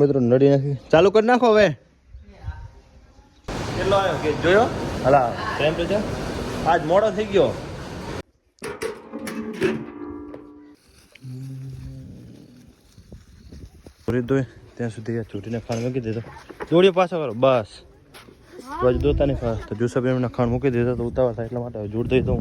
મિત્રો નડી નાખી ચાલુ કરી નાખો હવે. કેટલો આવ્યો? કે જોયો? હલા. ટેમ્પરેચર આજ મોડો થઈ ગયો. ચોરી દોય ત્યાં સુધી આ ચોરીને ખાણ મૂકી દીધો. દોડીએ પાછો કરો બસ. બાજુ દોતા નહીં ખા તો જુસબ એમને ખાણ મૂકી દીધો તો ઉતાવળ થાય એટલા માટે હવે જોડ દઈ દઉં.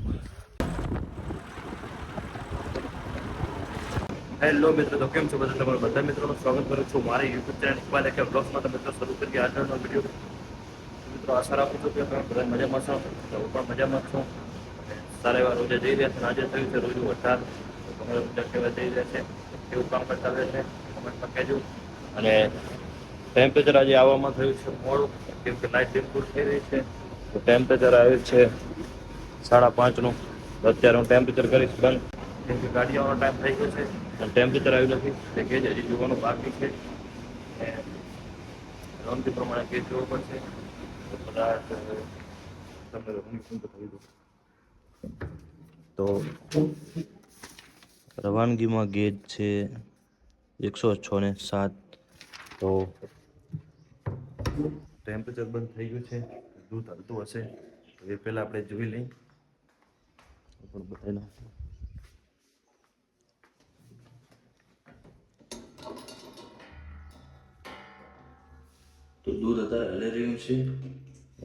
હેલો મિત્રો, તો કેમ છો બધા? તમારા બધા મિત્રોનું સ્વાગત કરું છું મારી યુટ્યુબ ચેનલ ઇકબાલ એકે બ્લોગ્સમાં તમે મિત્રો શરૂ કરી આજનો વીડિયો મિત્રો આશા રાખું છું કે તમે બધા મજામાં છો. હું પણ મજામાં છું. સારા એવા રોજે જઈ રહ્યા છે. આજે થયું છે રોજુ વરસાદ. તમારે બધા કેવા જઈ રહ્યા છે? એવું કામ કરતા રહે છે? કમેન્ટમાં કહેજો. અને ટેમ્પરેચર આજે આવવામાં થયું છે મોડું. કેમ કે લાઇટ ઇમ્પ્રુવ થઈ રહી છે. તો ટેમ્પરેચર આવ્યું છે સાડા પાંચનું. અત્યારે હું ટેમ્પરેચર કરીશ બંધ. કેમ કે ગાડીઓનો ટાઈમ થઈ ગયો છે. ટેમ્પરેચર આવ્યું નથી તે ગેજ હજી જોવાનું બાકી છે અને રમતી પ્રમાણે ગેજ જોવો પડશે તો કદાચ તમને રમણી શું તો કહી દઉં તો રવાનગીમાં ગેજ છે એકસો છ ને સાત. તો ટેમ્પરેચર બંધ થઈ ગયું છે. દૂધ હલતું હશે. તો એ પહેલાં આપણે જોઈ લઈએ. પણ બતાવી તો દૂધ અત્યારે હલી રહ્યું છે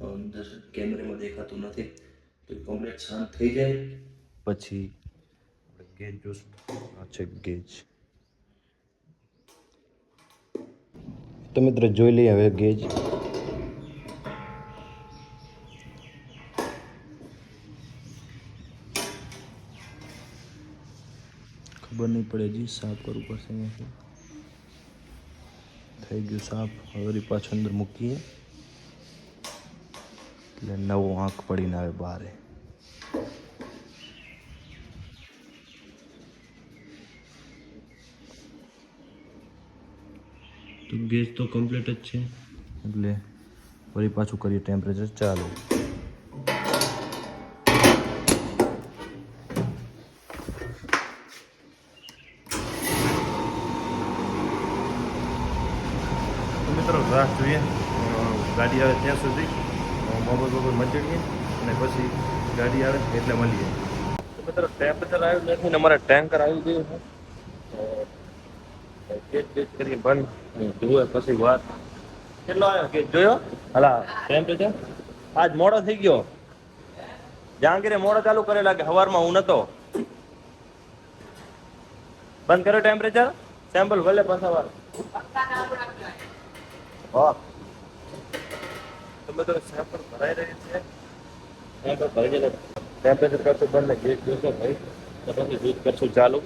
અંદર કેમેરામાં દેખાતું નથી તો કમ્પ્લીટ શાંત થઈ જાય પછી આપણે ગેજ જોશું આ છે ગેજ તો મિત્રો જોઈ લઈએ હવે ગેજ ખબર નહીં પડે હજી સાફ કરવું પડશે અહીંયાથી થઈ ગયું સાફ હવે પાછું અંદર મૂકીએ એટલે નવો આંખ પડીને આવે બહાર તો ગેસ તો કમ્પ્લીટ જ છે એટલે વળી પાછું કરીએ ટેમ્પરેચર ચાલુ તો મિત્રો રાહ જોઈએ. ગાડી આવે ત્યાં સુધી મોબાઈલ બોબાઈલ મચડીએ અને પછી ગાડી આવે એટલે મળીએ. તો મિત્રો ટેમ્પરેચર આવ્યું નથી ને અમારે ટેન્કર આવી ગયું છે. ગેટ ગેટ કરી બંધ જુએ પછી વાત. કેટલો આવ્યો કે જોયો? હલા. ટેમ્પરેચર? આજ મોડો થઈ ગયો. જહાંગીરે મોડો ચાલુ કરેલા કે સવારમાં હું નતો. બંધ કર્યો ટેમ્પરેચર? સેમ્પલ ભલે પાછા વાર હા તો બધું સેમ્પલ ભરાઈ રહી છે સેમ્પલ ભરી જાય ટેમ્પરેચર કરશું બંને ગેસ જોશો ભાઈ તો પછી દૂધ કરશું ચાલુ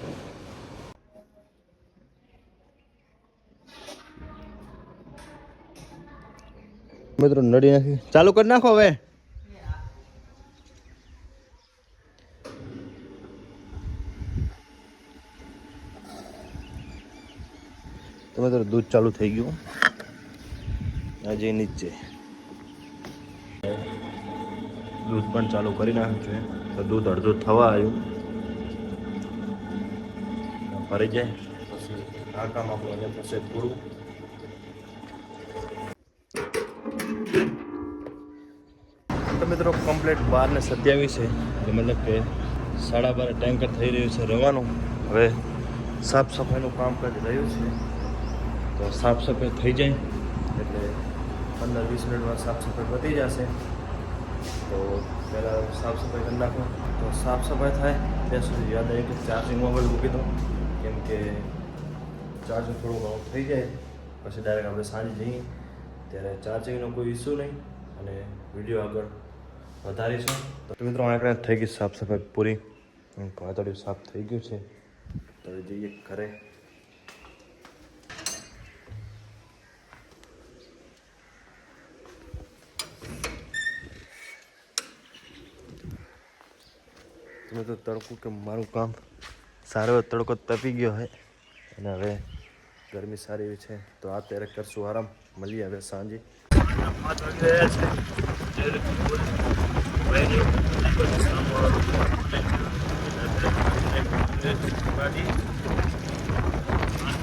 મિત્રો નડી નાખી ચાલુ કરી નાખો હવે તો મિત્રો દૂધ ચાલુ થઈ ગયું હજી નીચે. દૂધ પણ ચાલુ કરી નાખ્યું છે. તો દૂધ અડધું થવા આવ્યું. ભરી જાય. પછી આ કામ આપણું અહીંયા થશે પૂરું. તો મિત્રો કમ્પ્લીટ બાર ને સત્યાવીસ છે. મતલબ કે સાડા બાર ટેન્કર થઈ રહ્યું છે રવાનું. હવે સાફ સફાઈનું કામ કરી રહ્યું છે. તો સાફ સફાઈ થઈ જાય. એટલે પંદર વીસ મિનિટમાં સાફ સફાઈ પતી જશે. તો પહેલાં સાફ સફાઈ કરી નાખો. તો સાફ સફાઈ થાય, ત્યાં સુધી યાદ આવી કે ચાર્જિંગ મોબાઈલ મૂકી દો. કેમ કે ચાર્જિંગ થોડું ઘણું થઈ જાય, પછી ડાયરેક્ટ આપણે સાંજે જઈએ. ત્યારે ચાર્જિંગનો કોઈ ઇસ્યુ નહીં અને વીડિયો આગળ વધારીશું તો મિત્રો આપણે થઈ ગઈ સાફ સફાઈ પૂરી પાતળિયું સાફ થઈ ગયું છે. તો જઈએ ઘરે. તમે તો તડકો કે મારું કામ સારો તડકો તપી ગયો હોય અને હવે ગરમી સારી એવી છે. તો આ ત્યારે કરશું આરામ. મળીએ હવે સાંજે.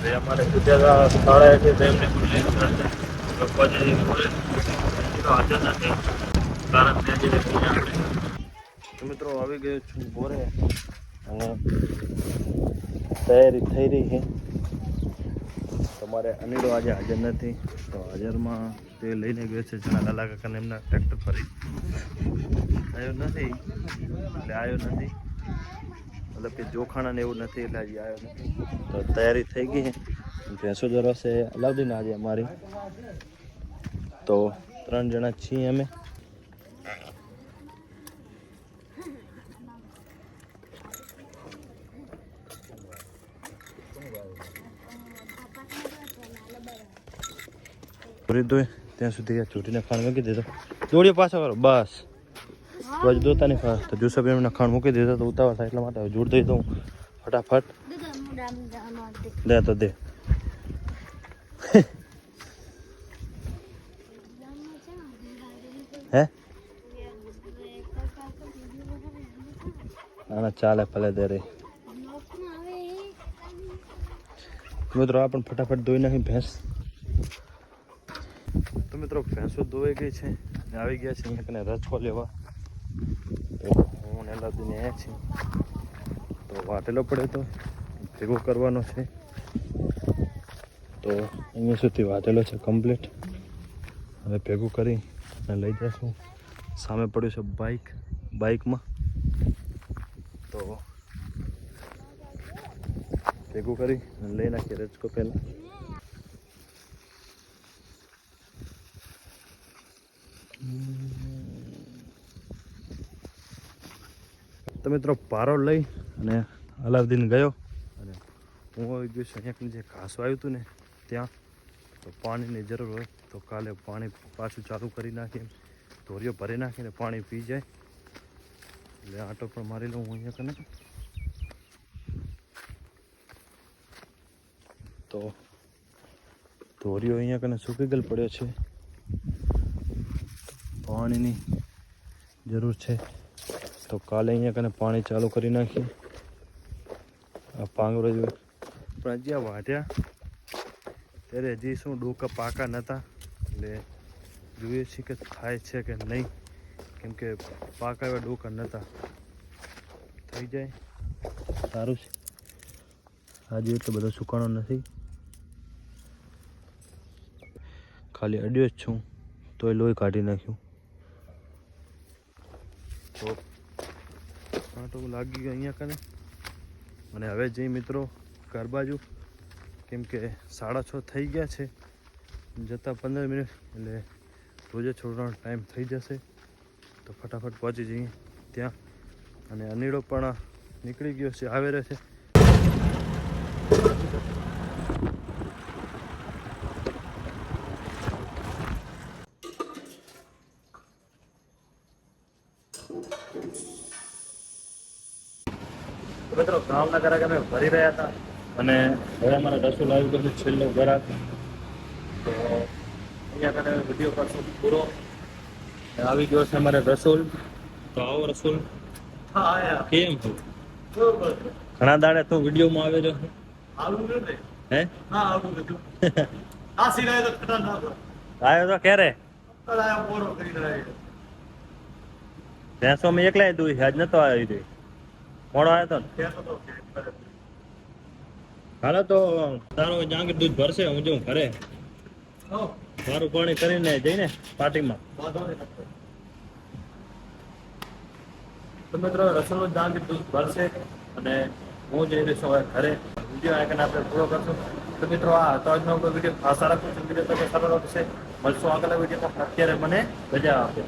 જે અમારે ગુજરાત શાળા છે તેમને પછી હાજર નથી કારણ કે જે મિત્રો આવી ગયો છું બોરે અને તૈયારી થઈ રહી છે. તમારે અનિલો આજે હાજર નથી, તો હાજરમાં તે લઈને ગયો છે, જણા લાલા કાકાને એમના ટ્રેક્ટર પર આવ્યો નથી? એટલે આવ્યો નથી. મતલબ કે જોખાણા ને એવું નથી, એટલે હજી આવ્યો નથી. તો તૈયારી થઈ ગઈ છે. ભેંસો દરવાસે અલાઉદીન આજે અમારી. તો ત્રણ જણા છીએ અમે. પૂરી દો ત્યાં સુધી આ ચોટીને ખાણ મૂકી દેતો જોડીએ પાછા કરો. બસ. બાજુ દોતા નહીં ફા તો જુસા એમને ખાણ મૂકી દેતા તો ઉતાવળ થાય એટલા માટે જોડ દઈ દઉં. ફટાફટ. દે. તો દે. હે? આના ચાલે ભલે દે રે. મિત્રો આ પણ ફટાફટ ધોઈ નાખી ભેંસ. મિત્રો, ભેંસો ધોવાઈ ગઈ છે. આવી ગયા છે અહીંયા કને રચકો લેવા હું ને લાદીને આવ્યા છીએ. તો વાટેલો પડે તો ભેગો કરવાનો છે. તો અહીંયા સુધી વાટેલો છે કમ્પ્લીટ હવે ભેગું કરી અને લઈ જશું. સામે પડ્યું છે બાઇક બાઇકમાં તો ભેગું કરી લઈ નાખીએ રચકો પહેલાં. તો મિત્રો પારો લઈ અને અલાઉદ્દીન ગયો. અને હું આવી ગયો છું અહીંયા જે ઘાસ આવ્યું હતું ને ત્યાં, તો પાણીની જરૂર હોય તો કાલે પાણી પાછું ચાલુ કરી નાખીએ. ધોરીઓ ભરી નાખીને પાણી પી જાય. એટલે આટો પણ મારી લઉં હું અહીંયા કને. તો ધોરીઓ અહીંયા કને સૂકી ગયેલ પડ્યો છે. પાણીની જરૂર છે. તો કાલે અહીંયા કને પાણી ચાલુ કરી નાખીએ. આ પાંગરો જો પણ જ્યાં આ ત્યારે હજી શું ડોકા પાકા નહોતા એટલે જોઈએ છીએ કે થાય છે કે નહીં. કેમ કે પાકા એવા ડોકા નહોતા થઈ જાય. સારું છે. આજે એટલો બધો સુકાણો નથી. ખાલી અડ્યો જ છું. તોય લોહી કાઢી નાખ્યું. તો કાંટો લાગી ગયો અહીંયા કને. અને હવે જઈ મિત્રો ઘર બાજુ. કેમ કે સાડા છ થઈ ગયા છે. જતાં પંદર મિનિટ, એટલે રોજે છોડવાનો ટાઈમ થઈ જશે. તો ફટાફટ પહોંચી જઈએ ત્યાં. અને અનીડો પણ નીકળી ગયો છે, આવે રહે છે. તો મિત્રો અમે ભરી રહ્યા હતા? અને હવે અમારા રસોલ આવી ગયો છે છેલ્લો ઘરાક. તો અહીંયા કને વીડિયો કરશું પૂરો. આવી ગયો છે અમારે રસોલ તો આવો રસોલ કેમ છો ઘણા દાડે તો વિડીયોમાં આવેલો છે હે? આવ્યો તો ક્યારે? ભેંસો મેં એકલા દુઈ આજ નતો આવી રહી મોડો આવ્યો તો હાલો તો, તારો જાંગીર દૂધ ભરશે, હું જઉં ઘરે. મારું પાણી કરીને જઈને પાર્ટીમાં. તો મિત્રો, રસોડો જાંગીર દૂધ ભરશે અને હું જઈ રહીશ હવે ઘરે વીડિયો આગળ આપણે પૂરો કરશું. તો મિત્રો, આ હતો આજનો વીડિયો. આશા રાખું છું, વીડિયો તમે સારો છે મળશું આગળ વિડીયોમાં. અત્યારે મને રજા આપે.